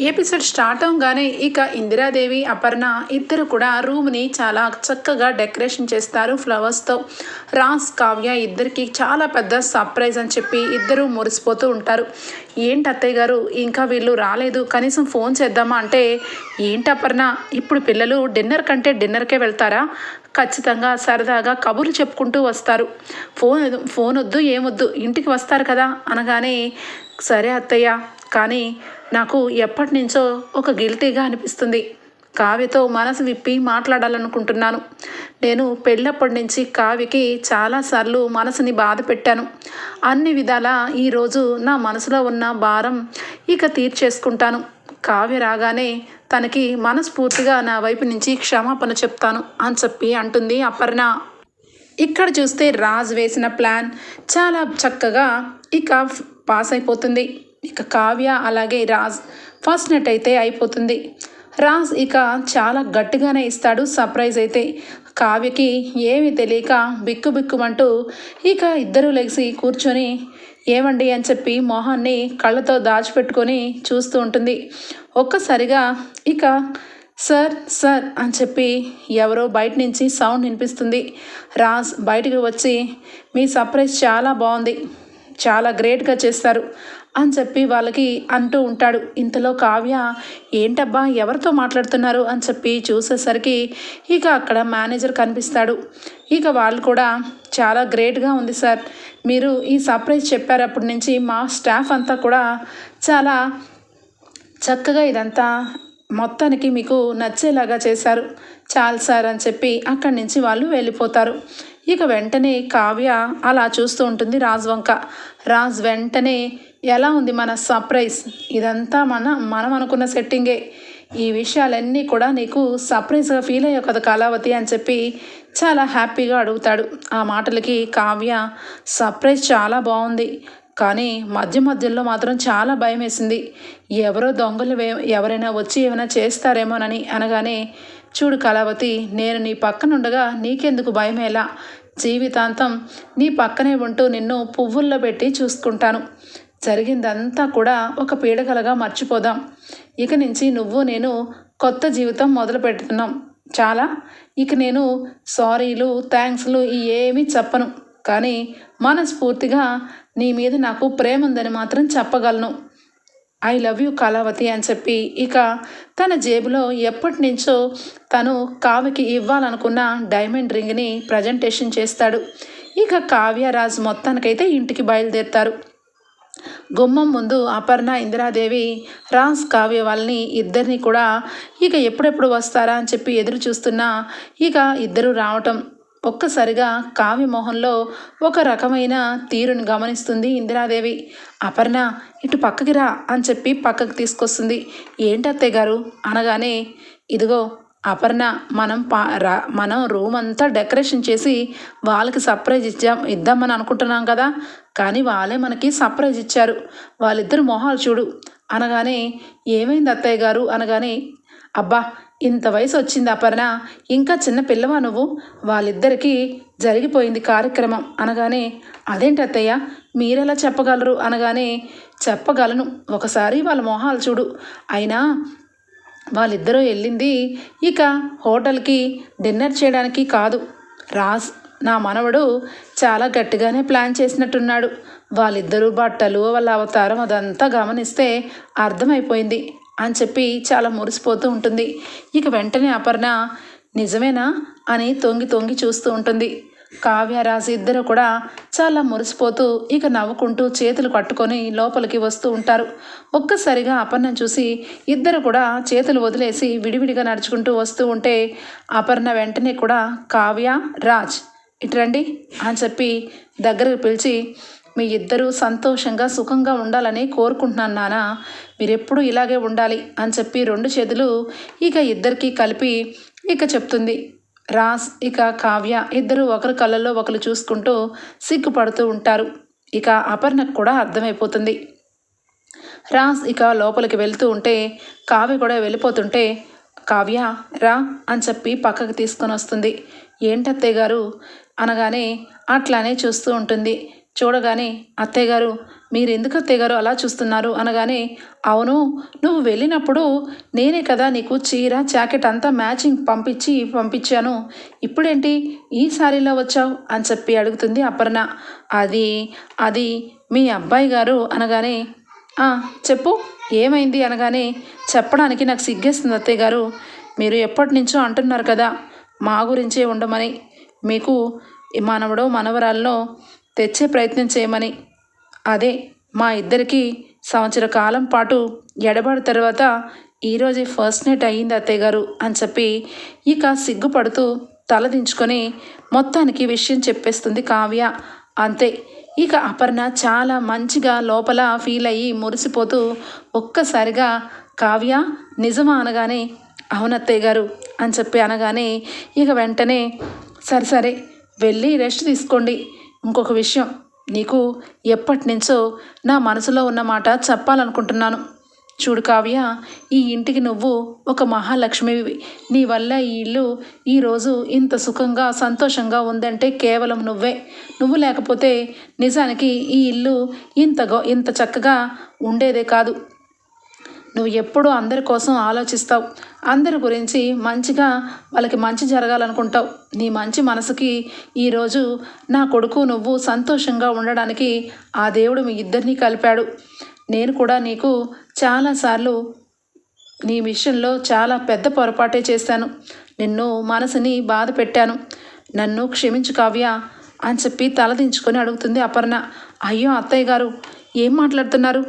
Episode start అవగానే ఇక ఇందిరాదేవి అపర్ణ ఇద్దరు కూడా రూమ్ని చాలా చక్కగా డెకరేషన్ చేస్తారు ఫ్లవర్స్తో రాస్ కావ్య ఇద్దరికి చాలా పెద్ద సర్ప్రైజ్ అని చెప్పి ఇద్దరు మురిసిపోతూ ఉంటారు. ఏంటి అత్తయ్య గారు? ఇంకా వీళ్ళు రాలేదు. కనీసం ఫోన్ చేద్దామా అంటే ఏంటి అపర్ణ? ఇప్పుడు పిల్లలు డిన్నర్ కంటే డిన్నర్కే వెళ్తారా? ఖచ్చితంగా సరదాగా కబుర్లు చెప్పుకుంటూ వస్తారు. ఫోన్ ఫోన్ వద్దు ఏమొద్దు ఇంటికి వస్తారు కదా అనగానే సరే అత్తయ్య కానీ నాకు ఎప్పటి నుంచో ఒక గిల్టీగా అనిపిస్తుంది. కావ్యతో మనసు విప్పి మాట్లాడాలనుకుంటున్నాను. నేను పెళ్ళప్పటి నుంచి కావ్యకి చాలాసార్లు మనసుని బాధ పెట్టాను. అన్ని విధాల ఈరోజు నా మనసులో ఉన్న భారం ఇక తీర్చేసుకుంటాను. కావ్య రాగానే తనకి మనస్ఫూర్తిగా నా వైపు నుంచి క్షమాపణ చెప్తాను అని చెప్పి అంటుంది అపర్ణ. ఇక్కడ చూస్తే రాజ్ వేసిన ప్లాన్ చాలా చక్కగా ఇక పాస్ అయిపోతుంది. ఇక కావ్య అలాగే రాజ్ ఫస్ట్ నెట్ అయితే అయిపోతుంది. రాజ్ ఇక చాలా గట్టిగానే ఇస్తాడు సర్ప్రైజ్ అయితే. కావ్యకి ఏమి తెలియక బిక్కు బిక్కుమంటూ ఇక ఇద్దరు లెగిసి కూర్చొని ఏమండి అని చెప్పి మొహాన్ని కళ్ళతో దాచిపెట్టుకొని చూస్తూ ఉంటుంది. ఒక్కసారిగా ఇక సార్ సార్ అని చెప్పి ఎవరో బయట నుంచి సౌండ్ వినిపిస్తుంది. రాజ్ బయటకు వచ్చి మీ సర్ప్రైజ్ చాలా బాగుంది. చాలా గ్రేట్గా చేస్తారు. అని చెప్పి వాళ్ళకి అంటూ ఉంటాడు. ఇంతలో కావ్య ఏంటబ్బా ఎవరితో మాట్లాడుతున్నారు? అని చెప్పి చూసేసరికి ఇక అక్కడ మేనేజర్ కనిపిస్తాడు. ఇక వాళ్ళు కూడా చాలా గ్రేట్గా ఉంది సార్. మీరు ఈ సర్ప్రైజ్ చెప్పారు అప్పటి నుంచి. మా స్టాఫ్ అంతా కూడా చాలా చక్కగా ఇదంతా మొత్తానికి మీకు నచ్చేలాగా చేశారు. చాలు సార్ అని చెప్పి అక్కడి నుంచి వాళ్ళు వెళ్ళిపోతారు. ఇక వెంటనే కావ్య అలా చూస్తూ ఉంటుంది రాజ్ వంక. రాజ్ వెంటనే ఎలా ఉంది మన సర్ప్రైజ్? ఇదంతా మన మనం అనుకున్న సెట్టింగే. ఈ విషయాలన్నీ కూడా నీకు సర్ప్రైజ్గా ఫీల్ అయ్యావు కదా కళావతి అని చెప్పి చాలా హ్యాపీగా అడుగుతాడు. ఆ మాటలకి కావ్య సర్ప్రైజ్ చాలా బాగుంది. కానీ మధ్య మధ్యలో మాత్రం చాలా భయం వేసింది ఎవరో దొంగలు ఎవరైనా వచ్చి ఏమైనా చేస్తారేమోనని అనగానే చూడు కళావతి నేను నీ పక్కనుండగా నీకెందుకు భయమేలా? జీవితాంతం నీ పక్కనే ఉంటూ నిన్ను పువ్వుల్లో పెట్టి చూసుకుంటాను. జరిగిందంతా కూడా ఒక పీడకలగా మర్చిపోదాం. ఇక నుంచి నువ్వు నేను కొత్త జీవితం మొదలు పెడుతున్నాం. చాలా? ఇక నేను సారీలు థ్యాంక్స్లు ఏమీ చెప్పను. కానీ మనస్ఫూర్తిగా నీ మీద నాకు ప్రేమ ఉందని మాత్రం చెప్పగలను. ఐ లవ్ యూ కళావతి అని చెప్పి ఇక తన జేబులో ఎప్పటి నుంచో తను కావ్యకి ఇవ్వాలనుకున్న డైమండ్ రింగ్ని ప్రజెంటేషన్ చేస్తాడు. ఇక కావ్యరాజ్ మొత్తానికైతే ఇంటికి బయలుదేరుతారు. గుమ్మం ముందు అపర్ణ ఇందిరాదేవి రాజ్ కావ్య వాళ్ళని ఇద్దరిని కూడా ఇక ఎప్పుడెప్పుడు వస్తారా అని చెప్పి ఎదురు చూస్తున్నా ఇక ఇద్దరు రావటం. ఒక్కసారిగా కావ్యమోహంలో ఒక రకమైన తీరుని గమనిస్తుంది ఇందిరాదేవి. అపర్ణ ఇటు పక్కకి రా అని చెప్పి పక్కకి తీసుకొస్తుంది. ఏంటి అత్తయ్య గారు అనగానే ఇదిగో అపర్ణ మనం పా రా మనం రూమ్ అంతా డెకరేషన్ చేసి వాళ్ళకి సర్ప్రైజ్ ఇచ్చాం ఇద్దామని అనుకుంటున్నాం కదా. కానీ వాళ్ళే మనకి సర్ప్రైజ్ ఇచ్చారు. వాళ్ళిద్దరు మొహాలు చూడు. అనగానే ఏమైంది అత్తయ్య గారు అనగానే అబ్బా ఇంత వయసు వచ్చింది అపర్ణ. ఇంకా చిన్న పిల్లవా నువ్వు? వాళ్ళిద్దరికీ జరిగిపోయింది కార్యక్రమం అనగానే అదేంటి అత్తయ్య? మీరెలా చెప్పగలరు? అనగానే చెప్పగలను. ఒకసారి వాళ్ళ మొహాలు చూడు. అయినా వాళ్ళిద్దరూ వెళ్ళింది ఇక హోటల్కి డిన్నర్ చేయడానికి కాదు. రాజ్ నా మనవడు చాలా గట్టిగానే ప్లాన్ చేసినట్టున్నాడు. వాళ్ళిద్దరూ బట్టలు వాళ్ళ అవతారం అదంతా గమనిస్తే అర్థమైపోయింది. అని చెప్పి చాలా మురిసిపోతూ ఉంటుంది. ఇక వెంటనే అపర్ణ నిజమేనా? అని తొంగి తొంగి చూస్తూ ఉంటుంది. కావ్యరాజు ఇద్దరు కూడా చాలా మురిసిపోతూ ఇక నవ్వుకుంటూ చేతులు పట్టుకొని లోపలికి వస్తూ ఉంటారు. ఒక్కసారిగా అపర్ణ చూసి ఇద్దరు కూడా చేతులు వదిలేసి విడివిడిగా నడుచుకుంటూ వస్తూ ఉంటే అపర్ణ వెంటనే కూడా కావ్య రాజ్ ఇటు రండి అని చెప్పి దగ్గరకు పిలిచి మీ ఇద్దరూ సంతోషంగా సుఖంగా ఉండాలని కోరుకుంటున్నాను నాన్న మీరెప్పుడు ఇలాగే ఉండాలి అని చెప్పి రెండు చేతులు ఇక ఇద్దరికి కలిపి ఇక చెప్తుంది. రాస్ ఇక కావ్య ఇద్దరు ఒకరి కళ్ళల్లో ఒకరు చూసుకుంటూ సిగ్గుపడుతూ ఉంటారు. ఇక అపర్ణకు కూడా అర్థమైపోతుంది. రాస్ ఇక లోపలికి వెళ్తూ ఉంటే కావ్య కూడా వెళ్ళిపోతుంటే కావ్య రా అని చెప్పి పక్కకు తీసుకొని వస్తుంది. ఏంటత్తయ్య గారు? అనగానే అట్లానే చూస్తూ ఉంటుంది. చూడగానే అత్తయ్యగారు మీరెందుకు మీరు ఎందుకు అలా చూస్తున్నారు? అనగానే అవును నువ్వు వెళ్ళినప్పుడు నేనే కదా నీకు చీర జాకెట్ అంతా మ్యాచింగ్ పంపించి పంపించాను. ఇప్పుడేంటి ఈ సారీలో వచ్చావు? అని చెప్పి అడుగుతుంది అపర్ణ. అది అది మీ అబ్బాయి గారు? అనగానే చెప్పు ఏమైంది? అనగానే చెప్పడానికి నాకు సిగ్గేస్తుంది అత్తయ్య గారు. మీరు ఎప్పటి నుంచో అంటున్నారు కదా మా గురించే ఉండమని. మీకు ఈ మనవడో మనవరాల్లో తెచ్చే ప్రయత్నం చేయమని. అదే మా ఇద్దరికి సంవత్సర కాలం పాటు ఎడబడి తర్వాత ఈరోజే ఫస్ట్ నైట్ అయ్యింది అత్తయ్య గారు అని చెప్పి ఇక సిగ్గుపడుతూ తలదించుకొని మొత్తానికి విషయం చెప్పేస్తుంది కావ్య. అంతే. ఇక అపర్ణ చాలా మంచిగా లోపల ఫీల్ అయ్యి మురిసిపోతూ ఒక్కసారిగా కావ్య నిజమా అనగానే అవునత్తయ్య గారు అని చెప్పి అనగానే ఇక వెంటనే సరే సరే వెళ్ళి రెస్ట్ తీసుకోండి. ఇంకొక విషయం. నీకు ఎప్పటి నుంచో నా మనసులో ఉన్న మాట చెప్పాలనుకుంటున్నాను. చూడు కావ్య ఈ ఇంటికి నువ్వు ఒక మహాలక్ష్మివి. నీ వల్ల ఈ ఇల్లు ఈరోజు ఇంత సుఖంగా సంతోషంగా ఉందంటే కేవలం నువ్వే. నువ్వు లేకపోతే నిజానికి ఈ ఇల్లు ఇంత గొ ఇంత చక్కగా ఉండేదే కాదు. నువ్వు ఎప్పుడూ అందరి కోసం ఆలోచిస్తావు. అందరి గురించి మంచిగా వాళ్ళకి మంచి జరగాలనుకుంటావు. నీ మంచి మనసుకి ఈరోజు నా కొడుకు నువ్వు సంతోషంగా ఉండడానికి ఆ దేవుడు మీ ఇద్దరినీ కలిపాడు. నేను కూడా నీకు చాలాసార్లు నీ విషయంలో చాలా పెద్ద పొరపాటే చేశాను. నిన్ను మనసుని బాధ పెట్టాను. నన్ను క్షమించు కావ్య అని చెప్పి తలదించుకొని అడుగుతుంది అపర్ణ. అయ్యో అత్తయ్య గారు ఏం మాట్లాడుతున్నారు?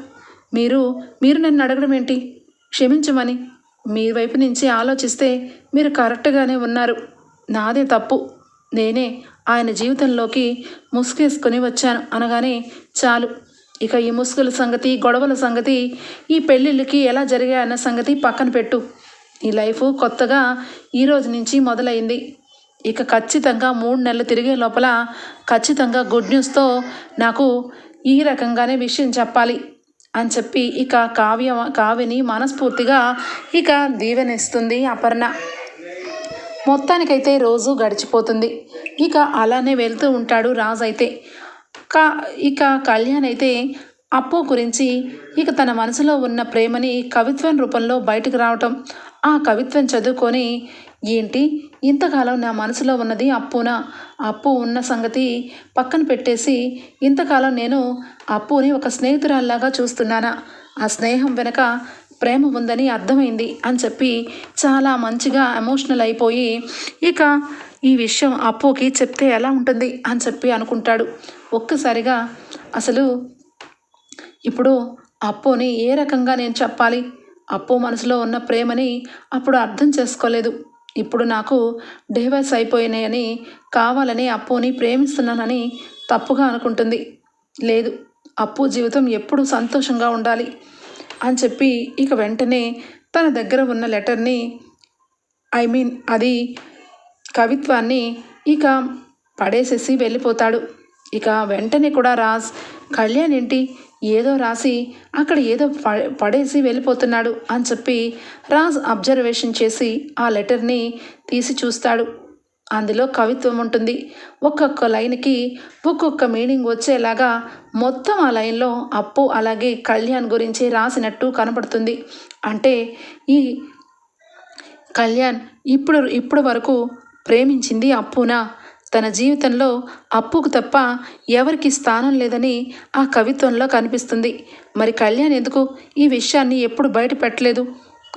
మీరు మీరు నన్ను అడగడం ఏంటి? క్షమించమని. మీ వైపు నుంచి ఆలోచిస్తే మీరు కరెక్ట్గానే ఉన్నారు. నాదే తప్పు. నేనే ఆయన జీవితంలోకి ముసుగేసుకొని వచ్చాను అనగానే చాలు. ఇక ఈ ముసుగుల సంగతి గొడవల సంగతి ఈ పెళ్ళిళ్ళకి ఎలా జరిగాయన్న సంగతి పక్కన పెట్టు. ఈ లైఫ్ కొత్తగా ఈ రోజు నుంచి మొదలైంది. ఇక ఖచ్చితంగా మూడు నెలలు తిరిగే లోపల ఖచ్చితంగా గుడ్ న్యూస్తో నాకు ఈ రకంగానే విషయం చెప్పాలి. అని చెప్పి ఇక కావ్య కావ్యని మనస్ఫూర్తిగా ఇక దీవెనిస్తుంది అపర్ణ. మొత్తానికైతే రోజు గడిచిపోతుంది. ఇక అలానే వెళ్తూ ఉంటాడు రాజు అయితే కా ఇక కళ్యాణ్ అయితే అప్పు గురించి ఇక తన మనసులో ఉన్న ప్రేమని కవిత్వం రూపంలో బయటకు రావటం ఆ కవిత్వం చదువుకొని ఏంటి? ఇంతకాలం నా మనసులో ఉన్నది అప్పునా? అప్పు ఉన్న సంగతి పక్కన పెట్టేసి ఇంతకాలం నేను అప్పుని ఒక స్నేహితురాల్లాగా చూస్తున్నానా? ఆ స్నేహం వెనక ప్రేమ ఉందని అర్థమైంది అని చెప్పి చాలా మంచిగా ఎమోషనల్ అయిపోయి ఇక ఈ విషయం అప్పుకి చెప్తే ఎలా ఉంటుంది అని చెప్పి అనుకుంటాడు. ఒక్కసారిగా అసలు ఇప్పుడు అప్పుని ఏ రకంగా నేను చెప్పాలి? అప్పు మనసులో ఉన్న ప్రేమని అప్పుడు అర్థం చేసుకోలేదు. ఇప్పుడు నాకు డైవర్స్ అయిపోయినాయని కావాలని అప్పుని ప్రేమిస్తున్నానని తప్పుగా అనుకుంటుంది. లేదు అప్పు జీవితం ఎప్పుడు సంతోషంగా ఉండాలి అని చెప్పి ఇక వెంటనే తన దగ్గర ఉన్న లెటర్ని ఐ మీన్ అది కవిత్వాన్ని ఇక పడేసేసి వెళ్ళిపోతాడు. ఇక వెంటనే కూడా రాజ్ కళ్యాణ్ ఏంటి? ఏదో రాసి అక్కడ ఏదో పడేసి వెళ్ళిపోతున్నాడు అని చెప్పి రాజ్ అబ్జర్వేషన్ చేసి ఆ లెటర్ని తీసి చూస్తాడు. అందులో కవిత్వం ఉంటుంది. ఒక్కొక్క లైన్కి ఒక్కొక్క మీనింగ్ వచ్చేలాగా మొత్తం ఆ లైన్లో అప్పు అలాగే కళ్యాణ్ గురించి రాసినట్టు కనపడుతుంది. అంటే ఈ కళ్యాణ్ ఇప్పుడు ఇప్పుడు వరకు ప్రేమించింది అప్పునా? తన జీవితంలో అప్పుకు తప్ప ఎవరికి స్థానం లేదని ఆ కవిత్వంలో కనిపిస్తుంది. మరి కళ్యాణ్ ఎందుకు ఈ విషయాన్ని ఎప్పుడు బయట పెట్టలేదు?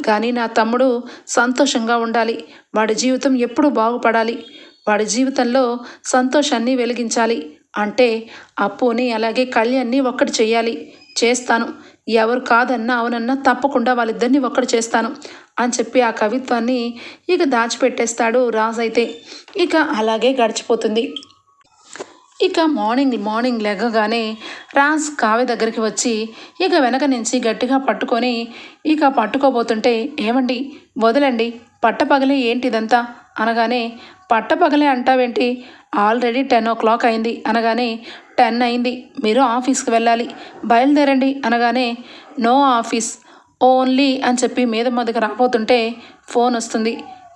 కానీ నా తమ్ముడు సంతోషంగా ఉండాలి. వాడి జీవితం ఎప్పుడు బాగుపడాలి. వాడి జీవితంలో సంతోషాన్ని వెలిగించాలి. అంటే అప్పుని అలాగే కళ్యాణ్ని ఒక్కటి చెయ్యాలి. చేస్తాను. ఎవరు కాదన్నా అవునన్నా తప్పకుండా వాళ్ళిద్దరిని ఒక్కటి చేస్తాను. అని చెప్పి ఆ కవిత్వాన్ని ఇక దాచిపెట్టేస్తాడు రాజు అయితే. ఇక అలాగే గడిచిపోతుంది. ఇక మార్నింగ్ మార్నింగ్ లెగ్గగానే రాజ్ కావ్య దగ్గరికి వచ్చి ఇక వెనక నుంచి గట్టిగా పట్టుకొని ఇక పట్టుకోబోతుంటే ఏమండి? వదలండి. పట్టపగలే ఏంటి ఇదంతా అనగానే పట్టపగలే అంటావేంటి? ఆల్రెడీ టెన్ ఓ క్లాక్ అయింది. అనగానే టెన్ అయింది. మీరు ఆఫీస్కి వెళ్ళాలి. బయలుదేరండి. అనగానే నో ఆఫీస్. ఓన్లీ అని చెప్పి మీద మీదకి రాబోతుంటే ఫోన్ వస్తుంది.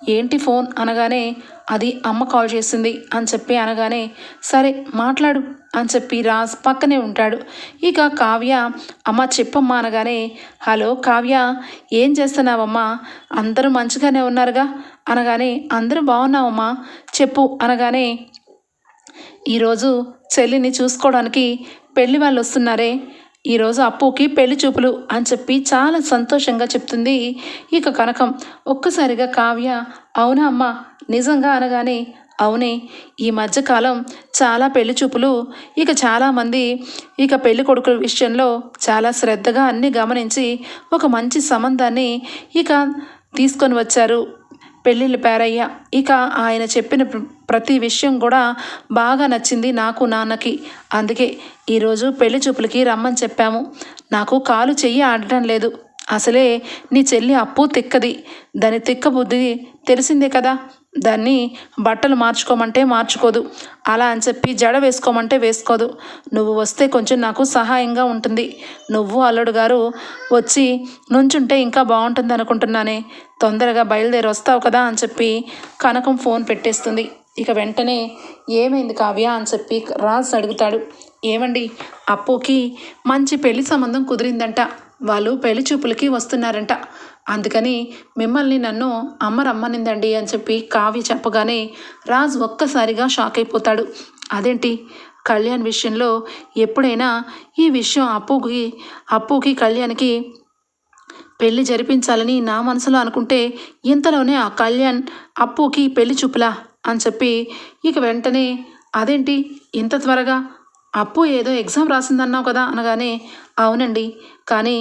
ఏంటి ఫోన్? అనగానే అది అమ్మ కాల్ చేసింది అని చెప్పి అనగానే సరే మాట్లాడు అని చెప్పి రాజ్ పక్కనే ఉంటాడు. ఇక కావ్య అమ్మ చెప్పమ్మా అనగానే హలో కావ్య ఏం చేస్తున్నావమ్మా? అందరూ మంచిగానే ఉన్నారుగా? అనగానే అందరూ బాగున్నావమ్మా? చెప్పు అనగానే ఈరోజు చెల్లిని చూసుకోవడానికి పెళ్ళి వాళ్ళు వస్తున్నారే? ఈరోజు అప్పుకి పెళ్ళి చూపులు అని చెప్పి చాలా సంతోషంగా చెప్తుంది ఇక కనకం. ఒక్కసారిగా కావ్య అవునా అమ్మ? నిజంగా అనగానే అవునే ఈ మధ్యకాలం చాలా పెళ్ళి చూపులు ఇక చాలామంది ఇక పెళ్ళి కొడుకుల విషయంలో చాలా శ్రద్ధగా అన్ని గమనించి ఒక మంచి సంబంధాన్ని ఇక తీసుకొని వచ్చారు. పెళ్ళిళ్ళ పేరయ్య. ఇక ఆయన చెప్పిన ప్ర- ప్రతి విషయం కూడా బాగా నచ్చింది నాకు నాన్నకి. అందుకే ఈరోజు పెళ్ళి చూపులకి రమ్మని చెప్పాము. నాకు కాలు చెయ్యి ఆడటం లేదు. అసలే నీ చెల్లి అప్పు తిక్కది. దాని తిక్క బుద్ధి తెలిసిందే కదా. దాన్ని బట్టలు మార్చుకోమంటే మార్చుకోదు. అలా అని చెప్పి జడ వేసుకోమంటే వేసుకోదు. నువ్వు వస్తే కొంచెం నాకు సహాయంగా ఉంటుంది. నువ్వు అల్లుడు గారు వచ్చి నుంచుంటే ఇంకా బాగుంటుంది అనుకుంటున్నానే. తొందరగా బయలుదేరి వస్తావు కదా అని చెప్పి కనకం ఫోన్ పెట్టేస్తుంది. ఇక వెంటనే ఏమైంది కావ్య అని చెప్పి రాజ్ అడుగుతాడు. ఏమండి అప్పుకి మంచి పెళ్ళి సంబంధం కుదిరిందంట. వాళ్ళు పెళ్ళి చూపులకి వస్తున్నారంట. అందుకని మిమ్మల్ని నన్ను అమ్మ రమ్మనిందండి అని చెప్పి కావ్య చెప్పగానే రాజ్ ఒక్కసారిగా షాక్ అయిపోతాడు. అదేంటి? కళ్యాణ్ విషయంలో ఎప్పుడైనా ఈ విషయం అప్పుకి అప్పుకి కళ్యాణ్కి పెళ్ళి జరిపించాలని నా మనసులో అనుకుంటే ఇంతలోనే ఆ కళ్యాణ్ అప్పుకి పెళ్ళి చూపులా అని చెప్పి ఇక వెంటనే అదేంటి? ఇంత త్వరగా అప్పు ఏదో ఎగ్జామ్ రాసిందన్నావు కదా అనగానే అవునండి. కానీ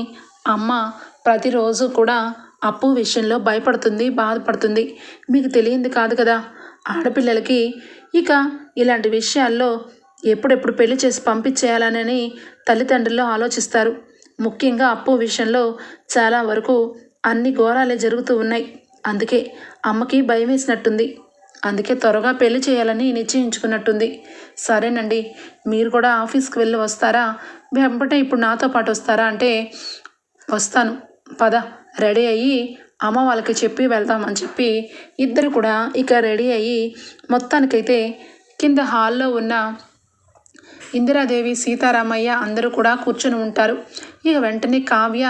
అమ్మ ప్రతిరోజు కూడా అప్పు విషయంలో భయపడుతుంది బాధపడుతుంది. మీకు తెలియంది కాదు కదా? ఆడపిల్లలకి ఇక ఇలాంటి విషయాల్లో ఎప్పుడెప్పుడు పెళ్ళి చేసి పంపించేయాలనని తల్లిదండ్రులు ఆలోచిస్తారు. ముఖ్యంగా అప్పు విషయంలో చాలా వరకు అన్ని ఘోరాలే జరుగుతూ ఉన్నాయి. అందుకే అమ్మకి భయం వేసినట్టుంది. అందుకే త్వరగా పెళ్ళి చేయాలని నిశ్చయించుకున్నట్టుంది. సరేనండి మీరు కూడా ఆఫీస్కి వెళ్ళి వస్తారా? వెంబటే ఇప్పుడు నాతో పాటు వస్తారా? అంటే వస్తాను. పద. రెడీ అయ్యి అమ్మ వాళ్ళకి చెప్పి వెళ్దామని చెప్పి ఇద్దరు కూడా ఇక రెడీ అయ్యి మొత్తానికైతే కింద హాల్లో ఉన్న ఇందిరాదేవి సీతారామయ్య అందరూ కూడా కూర్చొని ఉంటారు. ఇక వెంటనే కావ్య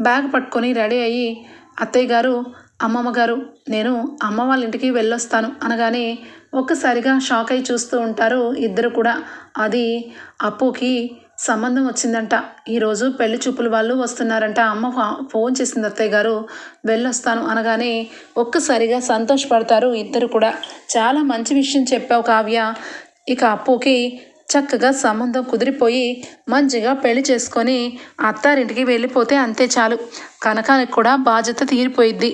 బ్యాగ్ పట్టుకొని రెడీ అయ్యి అత్తయ్య గారు అమ్మమ్మ గారు నేను అమ్మ వాళ్ళ ఇంటికి వెళ్ళొస్తాను అనగానే ఒక్కసారిగా షాక్ అయి చూస్తూ ఉంటారు ఇద్దరు కూడా. అది అప్పుకి సంబంధం వచ్చిందంట. ఈరోజు పెళ్ళి చూపులు వాళ్ళు వస్తున్నారంట. అమ్మ ఫోన్ చేసింది అత్తయ్య గారు. వెళ్ళొస్తాను అనగానే ఒక్కసారిగా సంతోషపడతారు ఇద్దరు కూడా. చాలా మంచి విషయం చెప్పావు కావ్య. ఇక అప్పుకి చక్కగా సంబంధం కుదిరిపోయి మంచిగా పెళ్ళి చేసుకొని అత్తారింటికి వెళ్ళిపోతే అంతే చాలు. కనకానికి కూడా బాధ్యత తీరిపోయిద్ది.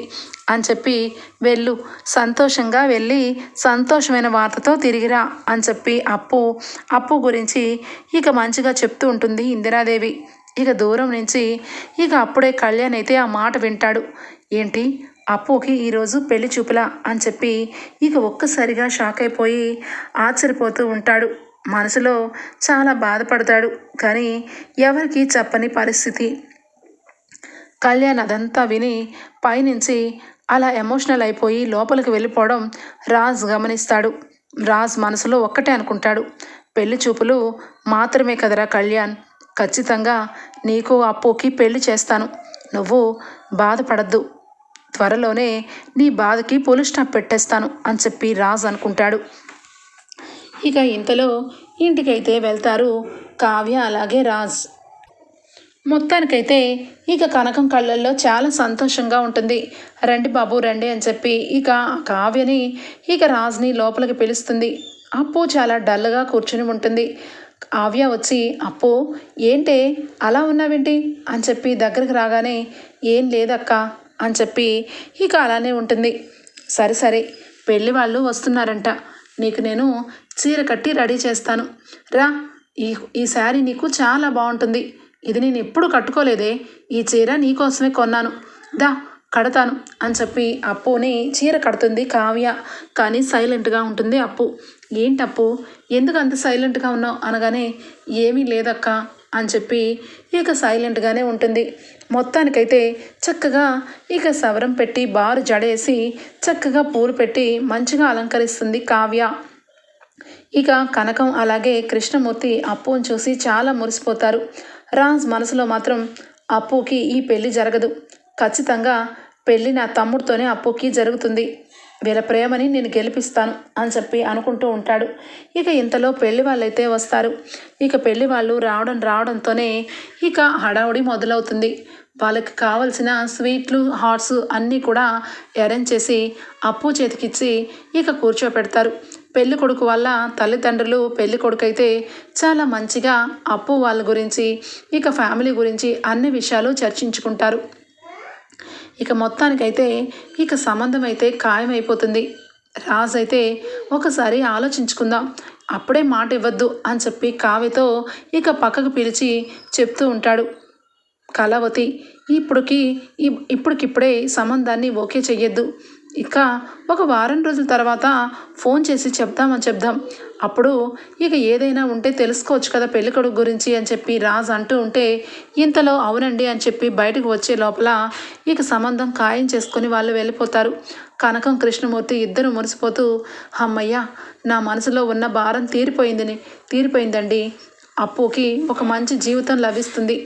అని చెప్పి వెళ్ళు. సంతోషంగా వెళ్ళి సంతోషమైన వార్తతో తిరిగిరా అని చెప్పి అప్పు అప్పు గురించి ఇక మంచిగా చెప్తూ ఉంటుంది ఇందిరాదేవి. ఇక దూరం నుంచి ఇక అప్పుడే కళ్యాణ్ అయితే ఆ మాట వింటాడు. ఏంటి? అప్పుకి ఈరోజు పెళ్ళి చూపులా అని చెప్పి ఇక ఒక్కసారిగా షాక్ అయిపోయి ఆశ్చర్యపోతూ ఉంటాడు. మనసులో చాలా బాధపడతాడు. కానీ ఎవరికి చెప్పని పరిస్థితి. కళ్యాణ్ అదంతా విని పైనుంచి అలా ఎమోషనల్ అయిపోయి లోపలికి వెళ్ళిపోవడం రాజ్ గమనిస్తాడు. రాజ్ మనసులో ఒక్కటే అనుకుంటాడు. పెళ్ళి చూపులు మాత్రమే కదరా కళ్యాణ్. ఖచ్చితంగా నీకు అప్పుకి పెళ్ళి చేస్తాను. నువ్వు బాధపడద్దు. త్వరలోనే నీ బాధకి పోలు స్టాప్ పెట్టేస్తాను అని చెప్పి రాజ్ అనుకుంటాడు. ఇక ఇంతలో ఇంటికైతే వెళ్తారు కావ్య అలాగే రాజ్. మొత్తానికైతే ఇక కనకం కళ్ళల్లో చాలా సంతోషంగా ఉంటుంది. రండి బాబు రండి అని చెప్పి ఇక కావ్యని ఇక రాజ్ని లోపలికి పిలుస్తుంది. అప్పు చాలా డల్గా కూర్చుని ఉంటుంది. కావ్య వచ్చి అప్పు ఏంటే అలా ఉన్నావేంటి? అని చెప్పి దగ్గరికి రాగానే ఏం లేదక్క అని చెప్పి ఇక అలానే ఉంటుంది. సరే సరే పెళ్ళి వాళ్ళు వస్తున్నారంట. నీకు నేను చీర కట్టి రెడీ చేస్తాను. రా ఈ ఈ శారీ నీకు చాలా బాగుంటుంది. ఇది నేను ఎప్పుడు కట్టుకోలేదే. ఈ చీర నీకోసమే కొన్నాను. దా కడతాను అని చెప్పి అప్పుని చీర కడుతుంది కావ్య. కానీ సైలెంట్గా ఉంటుంది అప్పు. ఏంటప్పు ఎందుకు అంత సైలెంట్గా ఉన్నావు అనగానే ఏమీ లేదక్క అని చెప్పి ఇక సైలెంట్గానే ఉంటుంది. మొత్తానికైతే చక్కగా ఇక సవరం పెట్టి బారు జడేసి చక్కగా పూలు పెట్టి మంచిగా అలంకరిస్తుంది కావ్య. ఇక కనకం అలాగే కృష్ణమూర్తి అప్పుని చూసి చాలా మురిసిపోతారు. రాజ్ మనసులో మాత్రం అప్పుకి ఈ పెళ్ళి జరగదు. ఖచ్చితంగా పెళ్ళి నా తమ్ముడితోనే అప్పుకి జరుగుతుంది. వీళ్ళ ప్రేమని నేను గెలిపిస్తాను అని చెప్పి అనుకుంటూ ఉంటాడు. ఇక ఇంతలో పెళ్ళి వాళ్ళైతే వస్తారు. ఇక పెళ్ళి వాళ్ళు రావడం రావడంతోనే ఇక హడావుడి మొదలవుతుంది. వాళ్ళకి కావలసిన స్వీట్లు హాట్స్ అన్నీ కూడా అరేంజ్ చేసి అప్పు చేతికిచ్చి ఇక కూర్చోపెడతారు. పెళ్ళి కొడుకు వల్ల తల్లిదండ్రులు పెళ్ళి కొడుకైతే అయితే చాలా మంచిగా అప్పు వాళ్ళ గురించి ఇక ఫ్యామిలీ గురించి అన్ని విషయాలు చర్చించుకుంటారు. ఇక మొత్తానికైతే ఇక సంబంధం అయితే ఖాయమైపోతుంది. రాజ్ అయితే ఒకసారి ఆలోచించుకుందాం. అప్పుడే మాట ఇవ్వద్దు అని చెప్పి కావ్యతో ఇక పక్కకు పిలిచి చెప్తూ ఉంటాడు. కళావతి ఇప్పటికి ఇ- ఇప్పటికిప్పుడే సంబంధాన్ని ఓకే చెయ్యొద్దు. ఇక ఒక వారం రోజుల తర్వాత ఫోన్ చేసి చెప్దామని చెప్దాం. అప్పుడు ఇక ఏదైనా ఉంటే తెలుసుకోవచ్చు కదా పెళ్ళికొడుకు గురించి అని చెప్పి రాజ్ అంటూ ఉంటే ఇంతలో అవునండి అని చెప్పి బయటకు వచ్చే లోపల ఇక సంబంధం ఖాయం చేసుకొని వాళ్ళు వెళ్ళిపోతారు. కనకం కృష్ణమూర్తి ఇద్దరు మురిసిపోతూ అమ్మయ్య నా మనసులో ఉన్న భారం తీరిపోయిందని తీరిపోయిందండి. అప్పుకి ఒక మంచి జీవితం లభిస్తుంది.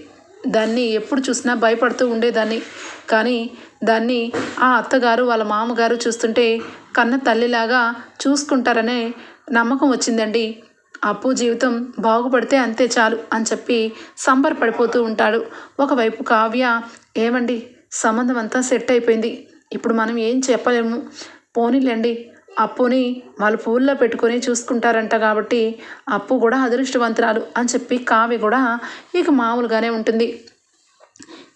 దాన్ని ఎప్పుడు చూసినా భయపడుతూ ఉండేదాన్ని. కానీ దాన్ని ఆ అత్తగారు వాళ్ళ మామగారు చూస్తుంటే కన్న తల్లిలాగా చూసుకుంటారనే నమ్మకం వచ్చిందండి. అప్పు జీవితం బాగుపడితే అంతే చాలు అని చెప్పి సంబరపడిపోతూ ఉంటాడు. ఒకవైపు కావ్య ఏమండి సంబంధం అంతా సెట్ అయిపోయింది. ఇప్పుడు మనం ఏం చెప్పలేము. పోనీలేండి అప్పుని వాళ్ళు పూల్లో పెట్టుకొని చూసుకుంటారంట కాబట్టి అప్పు కూడా అదృష్టవంతురాలు అని చెప్పి కావ్య కూడా ఇక మామూలుగానే ఉంటుంది.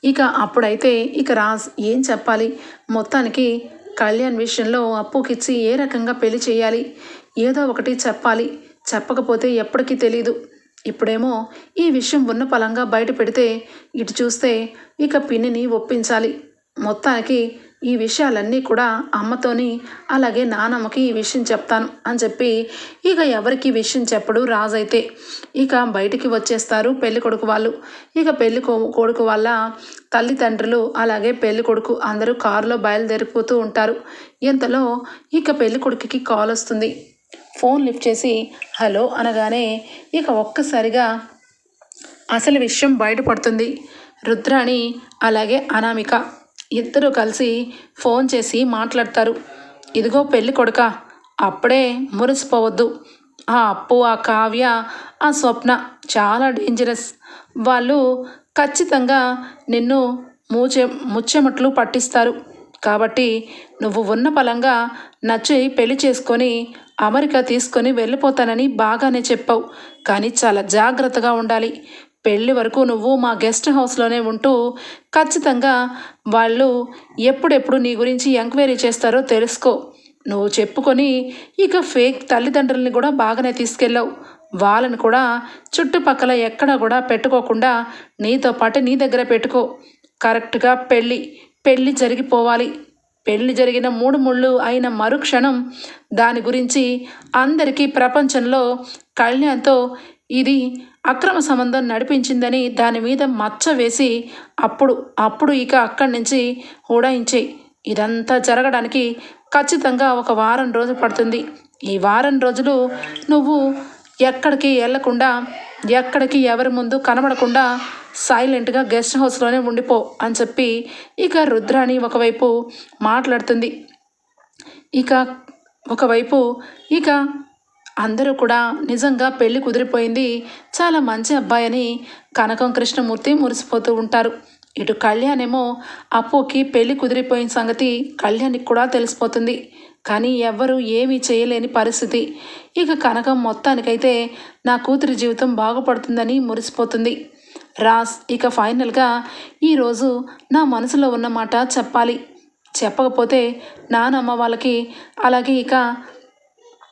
ఇక అప్పుడైతే ఇక రాజ్ ఏం చెప్పాలి? మొత్తానికి కళ్యాణ్ విషయంలో అప్పుకిచ్చి ఏ రకంగా పెళ్ళి చేయాలి? ఏదో ఒకటి చెప్పాలి. చెప్పకపోతే ఎప్పటికీ తెలీదు. ఇప్పుడేమో ఈ విషయం ఉన్న పలంగా బయట పెడితే ఇటు చూస్తే ఇక పిన్నిని ఒప్పించాలి. మొత్తానికి ఈ విషయాలన్నీ కూడా అమ్మతోని అలాగే నానమ్మకి ఈ విషయం చెప్తాను అని చెప్పి ఇక ఎవరికి విషయం చెప్పడు రాజైతే. ఇక బయటికి వచ్చేస్తారు పెళ్ళి కొడుకు వాళ్ళు. ఇక పెళ్ళి కొడుకు వాళ్ళ తల్లిదండ్రులు అలాగే పెళ్ళి కొడుకు అందరూ కారులో బయలుదేరిపోతూ ఉంటారు. ఇంతలో ఇక పెళ్ళి కొడుకుకి కాల్ వస్తుంది. ఫోన్ లిఫ్ట్ చేసి హలో అనగానే ఇక ఒక్కసారిగా అసలు విషయం బయటపడుతుంది. రుద్రాణి అలాగే అనామిక. ఇద్దరు కలిసి ఫోన్ చేసి మాట్లాడతారు. ఇదిగో పెళ్ళి కొడుక అప్పుడే మురిసిపోవద్దు. ఆ అప్పు ఆ కావ్య ఆ స్వప్న చాలా డేంజరస్ వాళ్ళు ఖచ్చితంగా నిన్ను మూచె ముచ్చెమట్లు పట్టిస్తారు. కాబట్టి నువ్వు ఉన్న పలంగా నచ్చి పెళ్ళి చేసుకొని అమెరికా తీసుకొని వెళ్ళిపోతానని బాగానే చెప్పావు. కానీ చాలా జాగ్రత్తగా ఉండాలి. పెళ్ళి వరకు నువ్వు మా గెస్ట్ హౌస్లోనే ఉంటూ ఖచ్చితంగా వాళ్ళు ఎప్పుడెప్పుడు నీ గురించి ఎంక్వైరీ చేస్తారో తెలుసుకో. నువ్వు చెప్పుకొని ఇక ఫేక్ తల్లిదండ్రుల్ని కూడా బాగానే తీసుకెళ్ళావు. వాళ్ళని కూడా చుట్టుపక్కల ఎక్కడ కూడా పెట్టుకోకుండా నీతో పాటు నీ దగ్గర పెట్టుకో. కరెక్ట్గా పెళ్ళి పెళ్ళి జరిగిపోవాలి. పెళ్ళి జరిగిన మూడు ముళ్ళు అయిన మరుక్షణం దాని గురించి అందరికీ ప్రపంచంలో కళ్యాణ్తో ఇది అక్రమ సంబంధం నడిపించిందని దాని మీద మచ్చ వేసి అప్పుడు అప్పుడు ఇక అక్కడి నుంచి హూడాయించే. ఇదంతా జరగడానికి ఖచ్చితంగా ఒక వారం రోజులు పడుతుంది. ఈ వారం రోజులు నువ్వు ఎక్కడికి వెళ్ళకుండా ఎక్కడికి ఎవరి ముందు కనబడకుండా సైలెంట్గా గెస్ట్ హౌస్లోనే ఉండిపో అని చెప్పి ఇక రుద్రాణి ఒకవైపు మాట్లాడుతుంది. ఇక ఒకవైపు ఇక అందరూ కూడా నిజంగా పెళ్ళి కుదిరిపోయింది. చాలా మంచి అబ్బాయి అని కనకం కృష్ణమూర్తి మురిసిపోతూ ఉంటారు. ఇటు కళ్యాణేమో అప్పుకి పెళ్ళి కుదిరిపోయిన సంగతి కళ్యాణ్కి కూడా తెలిసిపోతుంది. కానీ ఎవ్వరూ ఏమీ చేయలేని పరిస్థితి. ఇక కనకం మొత్తానికైతే నా కూతురి జీవితం బాగుపడుతుందని మురిసిపోతుంది. రాస్ ఇక ఫైనల్గా ఈరోజు నా మనసులో ఉన్న మాట చెప్పాలి. చెప్పకపోతే నానమ్మ వాళ్ళకి అలాగే ఇక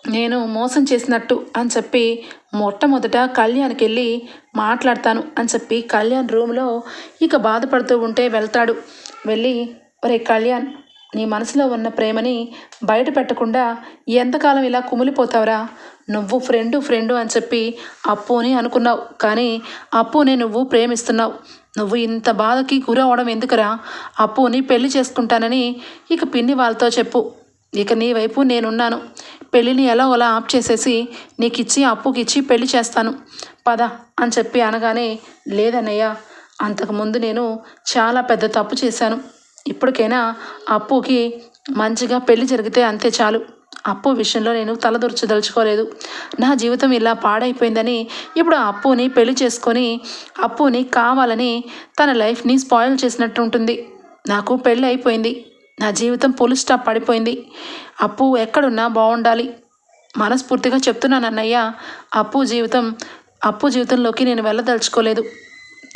నేను మోసం చేసినట్టు అని చెప్పి మొట్టమొదట కళ్యాణ్కి వెళ్ళి మాట్లాడతాను అని చెప్పి కళ్యాణ్ రూమ్లో ఇక బాధపడుతూ ఉంటే వెళ్తాడు. వెళ్ళి ఒరే కళ్యాణ్ నీ మనసులో ఉన్న ప్రేమని బయట పెట్టకుండా ఎంతకాలం ఇలా కుమిలిపోతావురా? నువ్వు ఫ్రెండు ఫ్రెండు అని చెప్పి అప్పుని అనుకున్నావు. కానీ అప్పుని నువ్వు ప్రేమిస్తున్నావు. నువ్వు ఇంత బాధకి గురవడం ఎందుకురా? అప్పుని పెళ్ళి చేసుకుంటానని ఇక పిన్ని వాళ్ళతో చెప్పు. ఇక నీ వైపు నేనున్నాను. పెళ్ళిని ఎలా అలా ఆప్ చేసేసి నీకిచ్చి అప్పుకిచ్చి పెళ్ళి చేస్తాను. పద అని చెప్పి అనగానే లేదన్నయ్య అంతకుముందు నేను చాలా పెద్ద తప్పు చేశాను. ఇప్పటికైనా అప్పుకి మంచిగా పెళ్ళి జరిగితే అంతే చాలు. అప్పు విషయంలో నేను తలదొరచదలుచుకోలేదు నా జీవితం ఇలా పాడైపోయిందని ఇప్పుడు ఆ అప్పుని పెళ్ళి చేసుకొని అప్పుని కావాలని తన లైఫ్ని స్పాయిల్ చేసినట్టు ఉంటుంది నాకు పెళ్ళి అయిపోయింది. నా జీవితం పులు స్టాప్ పడిపోయింది. అప్పు ఎక్కడున్నా బాగుండాలి మనస్ఫూర్తిగా చెప్తున్నాను అన్నయ్య అప్పు జీవితం అప్పు జీవితంలోకి నేను వెళ్ళదలుచుకోలేదు.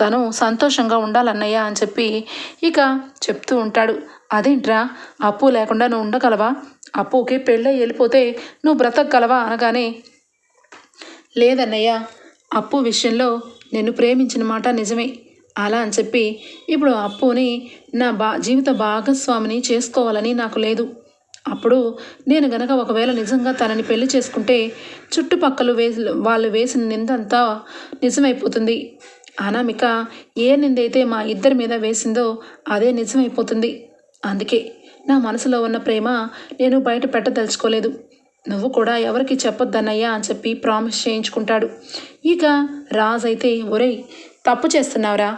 తను సంతోషంగా ఉండాలన్నయ్య అని చెప్పి ఇక చెప్తూ ఉంటాడు. అదేంట్రా? అప్పు లేకుండా నువ్వు ఉండగలవా? అప్పుకి పెళ్ళై వెళ్ళిపోతే నువ్వు బ్రతకగలవా? అనగానే లేదన్నయ్య అప్పు విషయంలో నేను ప్రేమించిన మాట నిజమే. అలా అని చెప్పి ఇప్పుడు అప్పుని నా బా జీవిత భాగస్వామిని చేసుకోవాలని నాకు లేదు. అప్పుడు నేను గనక ఒకవేళ నిజంగా తనని పెళ్ళి చేసుకుంటే చుట్టుపక్కల వేసి వాళ్ళు వేసిన నిందంతా నిజమైపోతుంది. అనామిక ఏ నిందైతే మా ఇద్దరి మీద వేసిందో అదే నిజమైపోతుంది. అందుకే నా మనసులో ఉన్న ప్రేమ నేను బయట పెట్టదలుచుకోలేదు. నువ్వు కూడా ఎవరికి చెప్పొద్దన్నయ్యా అని చెప్పి ప్రామిస్ చేయించుకుంటాడు. ఇక రాజ్ అయితే ఒరేయ్ తప్పు చేస్తున్నావురా.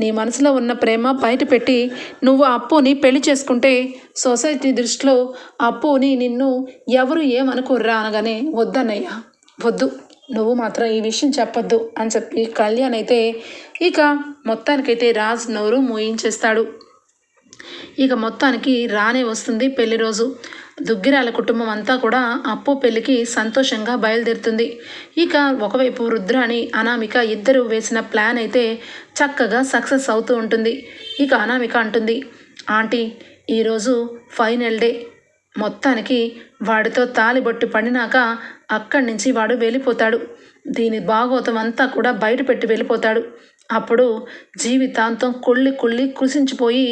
నీ మనసులో ఉన్న ప్రేమ బయట పెట్టి నువ్వు అప్పుని పెళ్ళి చేసుకుంటే సొసైటీ దృష్టిలో అప్పుని నిన్ను ఎవరు ఏమనుకోర్రా అనగానే వద్దన్నయ్యా. వద్దు. నువ్వు మాత్రం ఈ విషయం చెప్పొద్దు అని చెప్పి కళ్యాణ్ అయితే ఇక మొత్తానికైతే రాజ్ నోరు మూయించేస్తాడు. ఇక మొత్తానికి రానే వస్తుంది పెళ్ళి రోజు. దుగ్గిరాల కుటుంబం అంతా కూడా అప్పు పెళ్ళికి సంతోషంగా బయలుదేరుతుంది. ఇక ఒకవైపు రుద్రాని అనామిక ఇద్దరు వేసిన ప్లాన్ అయితే చక్కగా సక్సెస్ అవుతూ ఉంటుంది. ఇక అనామిక అంటుంది ఆంటీ ఈరోజు ఫైనల్ డే. మొత్తానికి వాడితో తాలిబొట్టు పడినాక అక్కడి నుంచి వాడు వెళ్ళిపోతాడు. దీని భాగోతం అంతా కూడా బయట పెట్టి వెళ్ళిపోతాడు. అప్పుడు జీవితాంతం కుళ్ళి కుళ్ళి కృషించిపోయి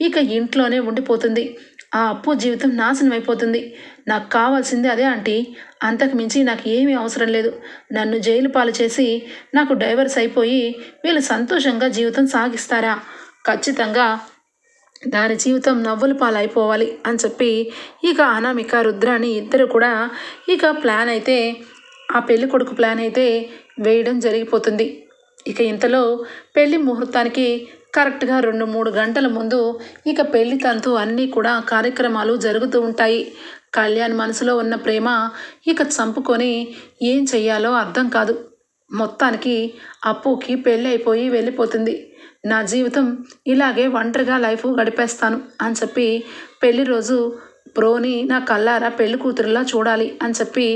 ఇక ఇంట్లోనే ఉండిపోతుంది. ఆ అప్పు జీవితం నాశనం అయిపోతుంది. నాకు కావాల్సింది అదే ఆంటీ. అంతకు మించి నాకు ఏమీ అవసరం లేదు. నన్ను జైలు పాలు చేసి నాకు డైవర్స్ అయిపోయి వీళ్ళు సంతోషంగా జీవితం సాగిస్తారా? ఖచ్చితంగా దాని జీవితం నవ్వుల పాలైపోవాలి అని చెప్పి ఇక అనామిక రుద్రాని ఇద్దరు కూడా ఇక ప్లాన్ అయితే ఆ పెళ్ళి కొడుకు ప్లాన్ అయితే వేయడం జరిగిపోతుంది. ఇక ఇంతలో పెళ్ళి ముహూర్తానికి కరెక్ట్గా రెండు మూడు గంటల ముందు ఇక పెళ్ళి తంతు అన్నీ కూడా కార్యక్రమాలు జరుగుతూ ఉంటాయి. కళ్యాణ్ మనసులో ఉన్న ప్రేమ ఇక చంపుకొని ఏం చెయ్యాలో అర్థం కాదు. మొత్తానికి అప్పుకి పెళ్ళి అయిపోయి వెళ్ళిపోతుంది. నా జీవితం ఇలాగే ఒంటరిగా లైఫ్ గడిపేస్తాను అని చెప్పి పెళ్ళి రోజు ప్రోని నా కల్లారా పెళ్ళి కూతురులా చూడాలి అని చెప్పి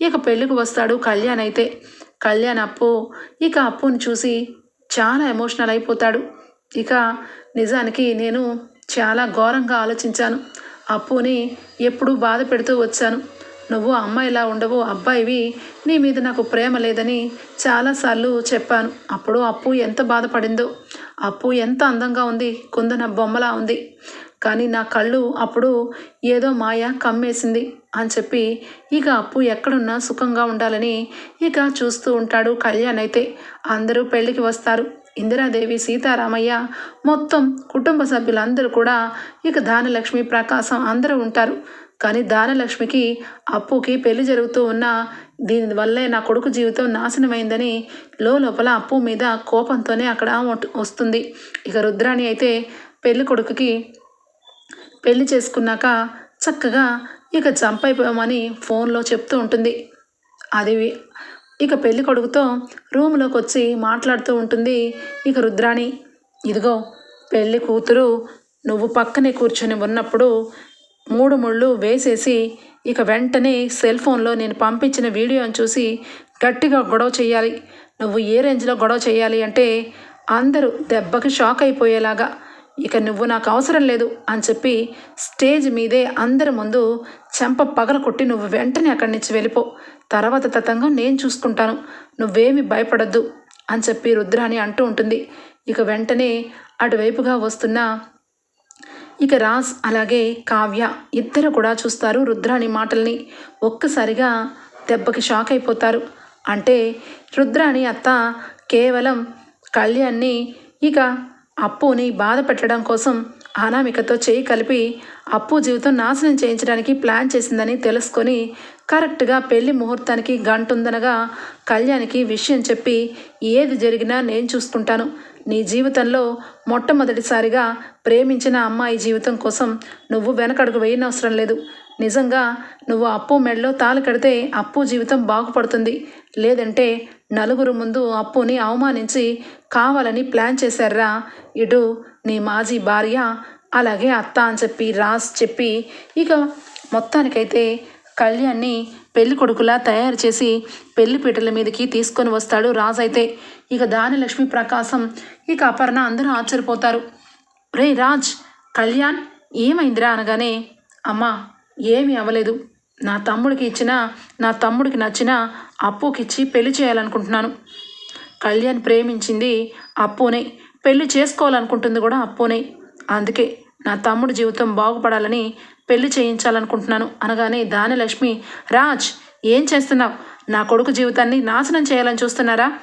ఇక పెళ్ళికి వస్తాడు కళ్యాణ్ అయితే. కళ్యాణ్ అప్పు ఇక అప్పుని చూసి చాలా ఎమోషనల్ అయిపోతాడు. ఇక నిజానికి నేను చాలా ఘోరంగా ఆలోచించాను. అప్పుని ఎప్పుడూ బాధ పెడుతూ వచ్చాను. నువ్వు అమ్మాయిలా ఉండవు అబ్బాయివి నీ మీద నాకు ప్రేమ లేదని చాలాసార్లు చెప్పాను. అప్పుడు అప్పు ఎంత బాధపడిందో అప్పు ఎంత అందంగా ఉంది కుందన బొమ్మలా ఉంది. కానీ నా కళ్ళు అప్పుడు ఏదో మాయ కమ్మేసింది అని చెప్పి ఇక అప్పు ఎక్కడున్నా సుఖంగా ఉండాలని ఇక చూస్తూ ఉంటాడు కళ్యాణ్ అయితే. అందరూ పెళ్ళికి వస్తారు. ఇందిరాదేవి సీతారామయ్య మొత్తం కుటుంబ సభ్యులందరూ కూడా ఇక దానలక్ష్మి ప్రకాశం అందరూ ఉంటారు. కానీ దానలక్ష్మికి అప్పుకి పెళ్ళి జరుగుతూ ఉన్న దీనివల్లే నా కొడుకు జీవితం నాశనమైందని లోపల అప్పు మీద కోపంతోనే అక్కడ వస్తుంది. ఇక రుద్రాణి అయితే పెళ్ళి కొడుకుకి పెళ్ళి చేసుకున్నాక చక్కగా ఇక జంప్ అయిపోయామని ఫోన్లో చెప్తూ ఉంటుంది. అది ఇక పెళ్ళి కొడుకుతో రూమ్లోకి వచ్చి మాట్లాడుతూ ఉంటుంది ఇక రుద్రాణి. ఇదిగో పెళ్ళి కూతురు నువ్వు పక్కనే కూర్చొని ఉన్నప్పుడు మూడు ముళ్ళు వేసేసి ఇక వెంటనే సెల్ ఫోన్లో నేను పంపించిన వీడియోని చూసి గట్టిగా గొడవ చేయాలి నువ్వు ఏ రేంజ్లో గొడవ చేయాలి అంటే అందరూ దెబ్బకి షాక్ అయిపోయేలాగా ఇక నువ్వు నాకు అవసరం లేదు అని చెప్పి స్టేజ్ మీదే అందరి ముందు చెంప పగల కొట్టి నువ్వు వెంటనే అక్కడి నుంచి వెళ్ళిపో. తర్వాత తతంగం నేను చూసుకుంటాను. నువ్వేమి భయపడద్దు అని చెప్పి రుద్రాని అంటూ ఉంటుంది. ఇక వెంటనే అటువైపుగా వస్తున్న ఇక రాజ్ అలాగే కావ్య ఇద్దరు కూడా చూస్తారు రుద్రాణి మాటల్ని. ఒక్కసారిగా దెబ్బకి షాక్ అయిపోతారు. అంటే రుద్రాణి అత్త కేవలం కళ్యాణ్ని ఇక అప్పుని బాధ పెట్టడం కోసం అనామికతో చేయి కలిపి అప్పు జీవితం నాశనం చేయించడానికి ప్లాన్ చేసిందని తెలుసుకొని కరెక్ట్గా పెళ్ళి ముహూర్తానికి గంటుందనగా కళ్యాణ్కి విషయం చెప్పి ఏది జరిగినా నేను చూసుకుంటాను. నీ జీవితంలో మొట్టమొదటిసారిగా ప్రేమించిన అమ్మాయి జీవితం కోసం నువ్వు వెనకడుగు వేయనవసరం లేదు. నిజంగా నువ్వు అప్పు మెడలో తాలు కడితే అప్పు జీవితం బాగుపడుతుంది. లేదంటే నలుగురు ముందు అప్పుని అవమానించి కావాలని ప్లాన్ చేశారా? ఇటు నీ మాజీ భార్య అలాగే అత్త అని చెప్పి రాస్ చెప్పి ఇక మొత్తానికైతే కళ్యాణ్ని పెళ్ళి కొడుకులా తయారు చేసి పెళ్ళి పీటల మీదకి తీసుకొని వస్తాడు రాజ్ అయితే. ఇక దాని లక్ష్మి ప్రకాశం ఇక అపర్ణ అందరూ ఆశ్చర్యపోతారు. రే రాజ్ కళ్యాణ్ ఏమైందిరా అనగానే అమ్మా ఏమీ అవ్వలేదు. నా తమ్ముడికి ఇచ్చిన నా తమ్ముడికి నచ్చిన అప్పుకిచ్చి పెళ్ళి చేయాలనుకుంటున్నాను. కళ్యాణ్ ప్రేమించింది అప్పునే. పెళ్ళి చేసుకోవాలనుకుంటుంది కూడా అప్పునే. అందుకే నా తమ్ముడు జీవితం బాగుపడాలని పెళ్ళి చేయించాలనుకుంటున్నాను అనగానే దానిలక్ష్మి రాజ్ ఏం చేస్తున్నావు? నా కొడుకు జీవితాన్ని నాశనం చేయాలని చూస్తున్నారా?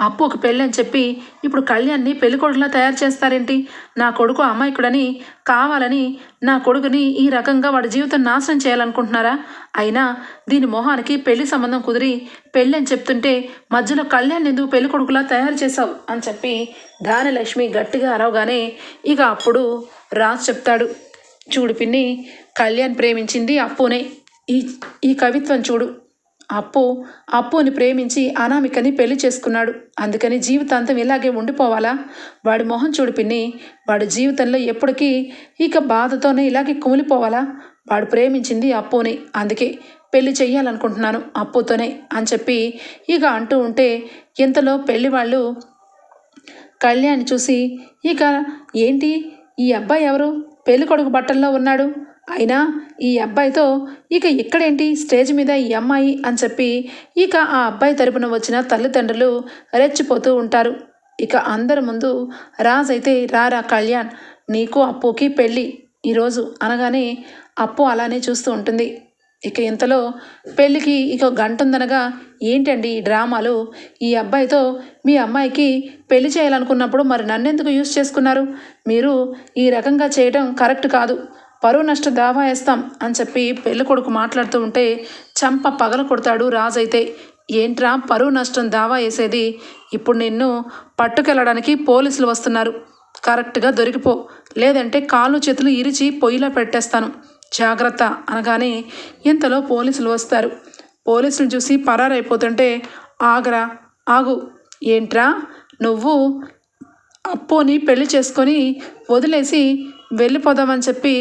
అప్పు ఒక పెళ్ళి అని చెప్పి ఇప్పుడు కళ్యాణ్ని పెళ్ళికొడుకులా తయారు చేస్తారేంటి? నా కొడుకు అమాయకుడని కావాలని నా కొడుకుని ఈ రకంగా వాడి జీవితం నాశనం చేయాలనుకుంటున్నారా? అయినా దీని మొహానికి పెళ్ళి సంబంధం కుదిరి పెళ్ళి అని చెప్తుంటే మధ్యలో కళ్యాణ్ ఎందుకు పెళ్ళి కొడుకులా తయారు చేశావు? అని చెప్పి దానలక్ష్మి గట్టిగా అరవగానే ఇక అప్పుడు రాజు చెప్తాడు. చూడు పిన్ని కళ్యాణ్ ప్రేమించింది అప్పునే. ఈ ఈ కవిత్వం చూడు. అప్పు అప్పుని ప్రేమించి అనామికని పెళ్ళి చేసుకున్నాడు. అందుకని జీవితాంతం ఇలాగే ఉండిపోవాలా? వాడి మొహం చూడు పిన్ని వాడి జీవితంలో ఎప్పటికీ ఇక బాధతోనే ఇలాగే కుమిలిపోవాలా? వాడు ప్రేమించింది అప్పుని అందుకే పెళ్ళి చెయ్యాలనుకుంటున్నాను అప్పుతోనే అని చెప్పి ఇక అంటూ ఉంటే ఇంతలో పెళ్ళి వాళ్ళు కళ్యాణ్ చూసి ఇక ఏంటి? ఈ అబ్బాయి ఎవరు? పెళ్ళి కొడుకు బట్టల్లో ఉన్నాడు. అయినా ఈ అబ్బాయితో ఇక ఇక్కడేంటి? స్టేజ్ మీద ఈ అమ్మాయి అని చెప్పి ఇక ఆ అబ్బాయి తరపున వచ్చిన తల్లిదండ్రులు రెచ్చిపోతూ ఉంటారు. ఇక అందరి ముందు రాజ్ అయితే రారా కళ్యాణ్ నీకు అప్పుకి పెళ్ళి ఈరోజు అనగానే అప్పు అలానే చూస్తూ ఉంటుంది. ఇక ఇంతలో పెళ్ళికి ఇక గంట ఉందనగా ఏంటండి ఈ డ్రామాలు? ఈ అబ్బాయితో మీ అమ్మాయికి పెళ్ళి చేయాలనుకున్నప్పుడు మరి నన్నెందుకు యూస్ చేసుకున్నారు? మీరు ఈ రకంగా చేయడం కరెక్ట్ కాదు. పరువు నష్ట దావా వేస్తాం అని చెప్పి పెళ్ళికొడుకు మాట్లాడుతూ ఉంటే చంప పగల కొడతాడు రాజు అయితే. ఏంట్రా పరువు నష్టం దావా వేసేది? ఇప్పుడు నిన్ను పట్టుకెళ్ళడానికి పోలీసులు వస్తున్నారు. కరెక్ట్గా దొరికిపో. లేదంటే కాళ్ళు చేతులు ఇరిచి పొయ్యిలో పెట్టేస్తాను. జాగ్రత్త అనగానే ఇంతలో పోలీసులు వస్తారు. పోలీసులు చూసి పరారైపోతుంటే ఆగరా ఆగు. ఏంట్రా? నువ్వు అప్పుని పెళ్ళి చేసుకొని వదిలేసి వెళ్ళిపోదామని చెప్పి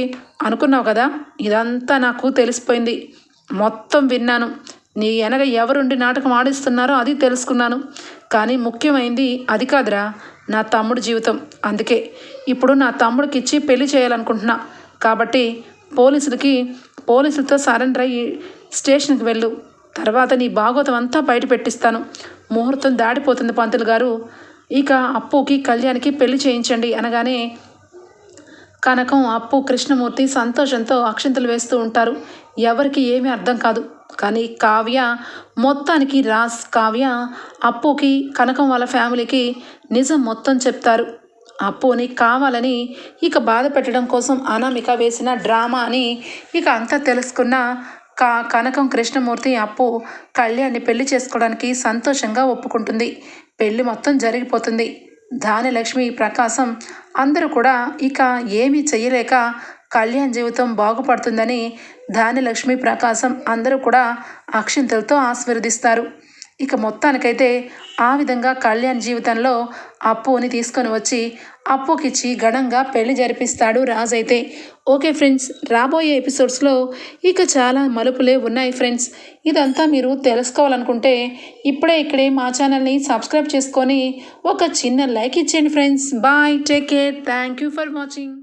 అనుకున్నావు కదా? ఇదంతా నాకు తెలిసిపోయింది. మొత్తం విన్నాను. నీ వెనక ఎవరుండి నాటకం ఆడిస్తున్నారో అది తెలుసుకున్నాను. కానీ ముఖ్యమైంది అది కాదురా నా తమ్ముడు జీవితం. అందుకే ఇప్పుడు నా తమ్ముడికి ఇచ్చి పెళ్ళి చేయాలనుకుంటున్నా. కాబట్టి పోలీసులకి పోలీసులతో సరెండర్ అయ్యి స్టేషన్కి వెళ్ళు. తర్వాత నీ భాగోతం అంతా బయట పెట్టిస్తాను. ముహూర్తం దాడిపోతుంది పంతులు గారు. ఇక అప్పుకి కళ్యాణ్కి పెళ్ళి చేయించండి అనగానే కనకం అప్పు కృష్ణమూర్తి సంతోషంతో అక్షింతలు వేస్తూ ఉంటారు. ఎవరికి ఏమీ అర్థం కాదు. కానీ కావ్య మొత్తానికి రాస్ కావ్య అప్పుకి కనకం వాళ్ళ ఫ్యామిలీకి నిజం మొత్తం చెప్తారు. అప్పుని కావాలని ఇక బాధ పెట్టడం కోసం అనామిక వేసిన డ్రామా అని ఇక అంతా తెలుసుకున్న కా కనకం కృష్ణమూర్తి అప్పు కళ్యాణ్ని పెళ్ళి చేసుకోవడానికి సంతోషంగా ఒప్పుకుంటుంది. పెళ్ళి మొత్తం జరిగిపోతుంది. ధానిలక్ష్మి ప్రకాశం అందరూ కూడా ఇక ఏమీ చేయలేక కళ్యాణ్ జీవితం బాగుపడుతుందని ధానిలక్ష్మి ప్రకాశం అందరూ కూడా అక్షింతలతో ఆశీర్వదిస్తారు. ఇక మొత్తానికైతే ఆ విధంగా కళ్యాణ్ జీవితంలో అప్పుని తీసుకొని వచ్చి అప్పుకిచ్చి ఘనంగా పెళ్ళి జరిపిస్తాడు రాజైతే ఓకే ఫ్రెండ్స్ రాబోయే ఎపిసోడ్స్లో ఇక చాలా మలుపులే ఉన్నాయి ఫ్రెండ్స్. ఇదంతా మీరు తెలుసుకోవాలనుకుంటే ఇప్పుడే ఇక్కడే మా ఛానల్ని సబ్స్క్రైబ్ చేసుకొని ఒక చిన్న లైక్ ఇచ్చేయండి friends. Bye take care thank you for watching.